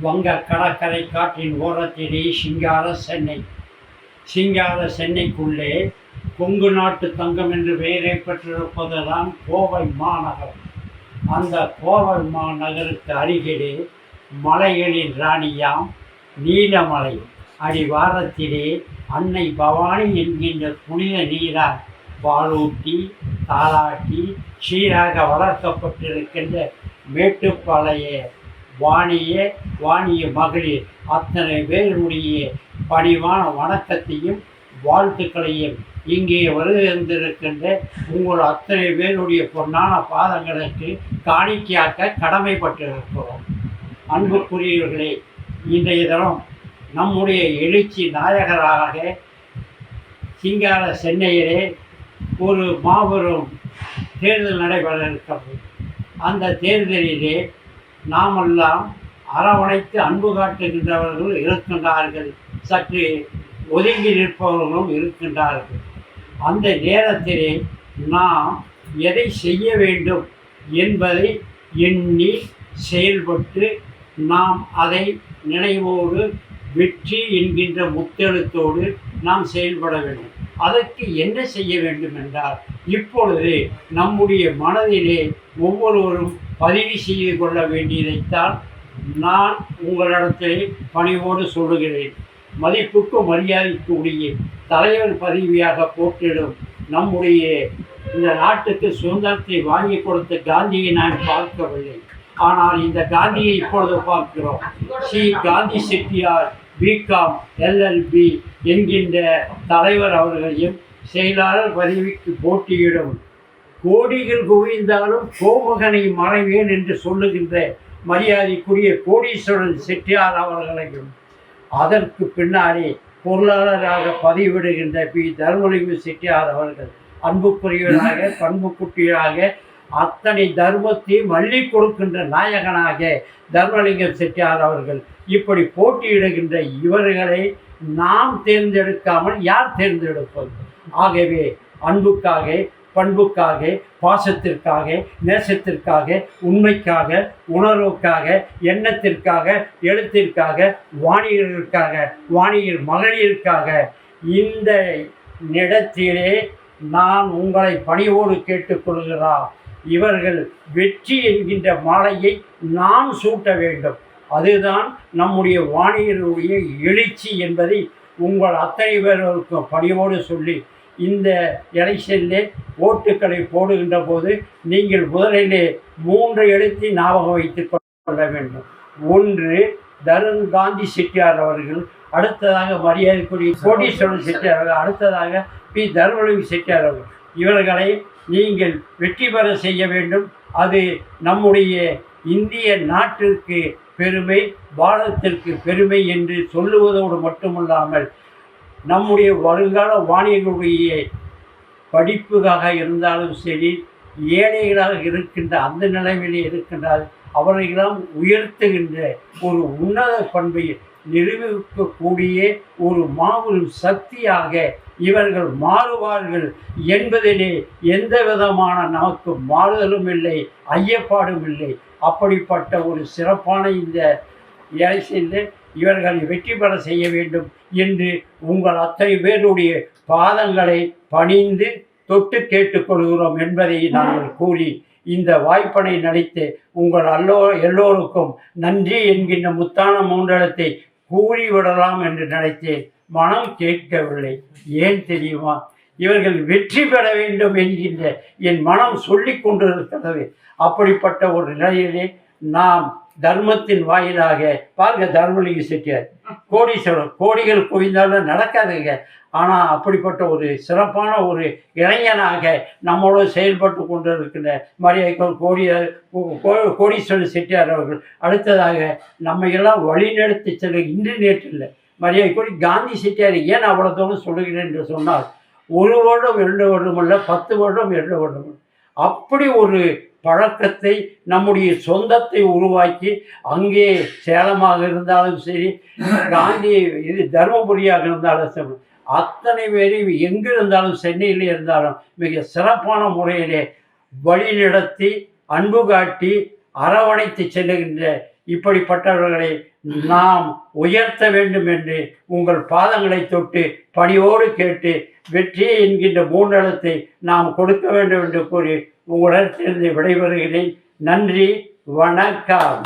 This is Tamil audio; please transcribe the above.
வங்க கடற்கரை காற்றின் ஓரத்திலே சிங்கார சென்னை. சிங்கார சென்னைக்குள்ளே கொங்கு நாட்டு தங்கம் என்று பெயரை பெற்றிருப்பதுதான் கோவை மாநகரம். அந்த கோவை மாநகருக்கு அருகிலே மலைகளின் ராணியாம் நீலமலை அடிவாரத்திலே அன்னை பவானி என்கின்ற புனித நீரார் பாலூட்டி தாளாட்டி சீராக வளர்க்கப்பட்டிருக்கின்ற மேட்டுப்பாளைய வாணியே வாணிய மகளிர் அத்தனை பேருடைய பணிவான வணக்கத்தையும் வாழ்த்துக்களையும் இங்கே வருகின்றிருக்கின்ற உங்கள் அத்தனை பேருடைய பொன்னான பாதங்களுக்கு காணிக்கையாக்க கடமைப்பட்டிருக்கிறோம். அன்புக்குரியவர்களே இன்றைய தினம் நம்முடைய எழுச்சி நாயகராக சிங்கார சென்னையிலே ஒரு மாபெரும் தேர்தல் நடைபெற இருக்கிறது. அந்த தேர்தலிலே நாமெல்லாம் அரவணைத்து அன்பு காட்டுகின்றவர்கள் இருக்கின்றார்கள். சற்று ஒதுங்கி நிற்பவர்களும் இருக்கின்றார்கள். அந்த நேரத்திலே நாம் எதை செய்ய வேண்டும் என்பதை எண்ணி செயல்பட்டு நாம் அதை நினைவோடு வெற்றி என்கின்ற முத்தெழுத்தோடு நாம் செயல்பட வேண்டும். அதற்கு என்ன செய்ய வேண்டும் என்றால் இப்பொழுது நம்முடைய மனதிலே ஒவ்வொருவரும் பதிவு செய்து கொள்ள வேண்டியதைத்தான் நான் உங்களிடத்தை பணிவோடு சொல்லுகிறேன். மதிப்புக்கு மரியாதைக்குரிய தலைவர் பதவியாக போட்டிடும் நம்முடைய இந்த நாட்டுக்கு சுதந்திரத்தை வாங்கி கொடுத்த காந்தியை நான் பார்க்கவில்லை. ஆனால் இந்த காந்தியை இப்பொழுது பார்க்கிறோம். ஸ்ரீ காந்தி செட்டியார் பிகாம் எல்எல்பி என்கின்ற தலைவர் அவர்களையும் செயலாளர் பதவிக்கு போட்டியிடும். கோடிகள் குவிந்தாலும் கோமகனை மறைவேன் என்று சொல்லுகின்ற மரியாதைக்குரிய கோடீஸ்வரன் செட்டியார் அவர்களையும் அதற்கு பின்னாடி பொருளாளராக பதிவிடுகின்ற பி. தர்மலிங்க செட்டியார் அவர்கள் அன்புக்குரியவராக பண்புக்குட்டியாக அத்தனை தர்மத்தையும் அள்ளி கொடுக்கின்ற நாயகனாக தர்மலிங்கம் செட்டியார் அவர்கள் இப்படி போட்டியிடுகின்ற இவர்களை நாம் தேர்ந்தெடுக்காமல் யார் தேர்ந்தெடுப்பது? ஆகவே அன்புக்காக பண்புக்காக பாசத்திற்காக நேசத்திற்காக உண்மைக்காக உணர்வுக்காக எண்ணத்திற்காக எழுத்திற்காக வாணிகர்களுக்காக வாணிகர் மகளிருக்காக இந்த இடத்திலே நான் உங்களை பணியோடு கேட்டுக்கொள்கிறார் இவர்கள் வெற்றி என்கின்ற மாலையை நாம் சூட்ட வேண்டும். அதுதான் நம்முடைய வாணிகருடைய எழுச்சி என்பதை உங்கள் அத்தனை பேர்களுக்கும் பணியோடு சொல்லி இந்த எலெக்ஷனிலே ஓட்டுக்களை போடுகின்ற போது நீங்கள் முதலிலே மூன்று எழுத்தை ஞாபகம் வைத்துக் கொள்ள வேண்டும். ஒன்று தருண் காந்தி செட்டியார் அவர்கள் அடுத்ததாக மரியாதைக்குரிய கோடீஸ்வரன் செட்டியார் அவர்கள் அடுத்ததாக பி. தர்மலிங்க செட்டியார் அவர்கள். இவர்களை நீங்கள் வெற்றி பெற செய்ய வேண்டும். அது நம்முடைய இந்திய நாட்டிற்கு பெருமை பாரதத்திற்கு பெருமை என்று சொல்லுவதோடு மட்டுமல்லாமல் நம்முடைய வருங்கால வாணியர்களுடைய படிப்புக்காக இருந்தாலும் சரி ஏழைகளாக இருக்கின்ற அந்த நிலைமையிலே இருக்கின்றால் அவர்களெல்லாம் உயர்த்துகின்ற ஒரு உன்னத பண்பை நிரூபிக்கக்கூடிய ஒரு மாபெரும் சக்தியாக இவர்கள் மாறுவார்கள் என்பதிலே எந்த விதமான நமக்கு மாறுதலும் இல்லை ஐயப்பாடும் இல்லை. அப்படிப்பட்ட ஒரு சிறப்பான இந்த எலெக்ஷனில் இவர்களை வெற்றி பெற செய்ய வேண்டும் என்று உங்கள் அத்தனை பேருடைய பாதங்களை பணிந்து தொட்டு கேட்டுக்கொள்கிறோம் என்பதை நாங்கள் கூறி இந்த வாய்ப்பனை நடித்து உங்கள் அல்லோ எல்லோருக்கும் நன்றி என்கின்ற முத்தான மூன்றடத்தை கூறிவிடலாம் என்று நினைத்தேன் மனம் கேட்கவில்லை. ஏன் தெரியுமா? இவர்கள் வெற்றி பெற வேண்டும் என்கின்ற என் மனம் சொல்லி கொண்டிருக்கிறது. அப்படிப்பட்ட ஒரு நிலையிலே நாம் தர்மத்தின் வாயிலாக பாருங்க தர்மலிங்க செட்டியார். கோடீஸ்வரர் கோடிகள் குவிந்தாலும் நடக்காதுங்க. ஆனால் அப்படிப்பட்ட ஒரு சிறப்பான ஒரு இளைஞனாக நம்மளோட செயல்பட்டு கொண்டு இருக்கின்ற மரியாதைக்குள் கோடி கோ- கோடீஸ்வரர் செட்டியார் அவர்கள் அடுத்ததாக நம்ம எல்லாம் வழிநடத்தி செல்ல இன்று நேற்று இல்லை. கோடி காந்தி செட்டியார் ஏன் அவ்வளோ தூரம் சொல்லுகிறேன் என்று சொன்னால் ஒரு வருடம் இரண்டு வருடம் இல்லை பத்து வருடம் இரண்டு வருடம். அப்படி ஒரு பழக்கத்தை நம்முடைய சொந்தத்தை உருவாக்கி அங்கே சேலமாக இருந்தாலும் சரி காந்தி இது தருமபுரியாக இருந்தாலும் சரி அத்தனை பேரையும் எங்கிருந்தாலும் சென்னையில் இருந்தாலும் மிக சிறப்பான முறையிலே வழிநடத்தி அன்பு காட்டி அரவணைத்து செல்லுகின்ற இப்படிப்பட்டவர்களை நாம் உயர்த்த வேண்டும் என்று உங்கள் பாதங்களை தொட்டு பணியோடு கேட்டு வெற்றி என்கின்ற மூன்றெழுத்தை நாம் கொடுக்க வேண்டும் என்று கூறி உங்களிடத்திலிருந்து விடைபெறுகிறேன். நன்றி வணக்கம்.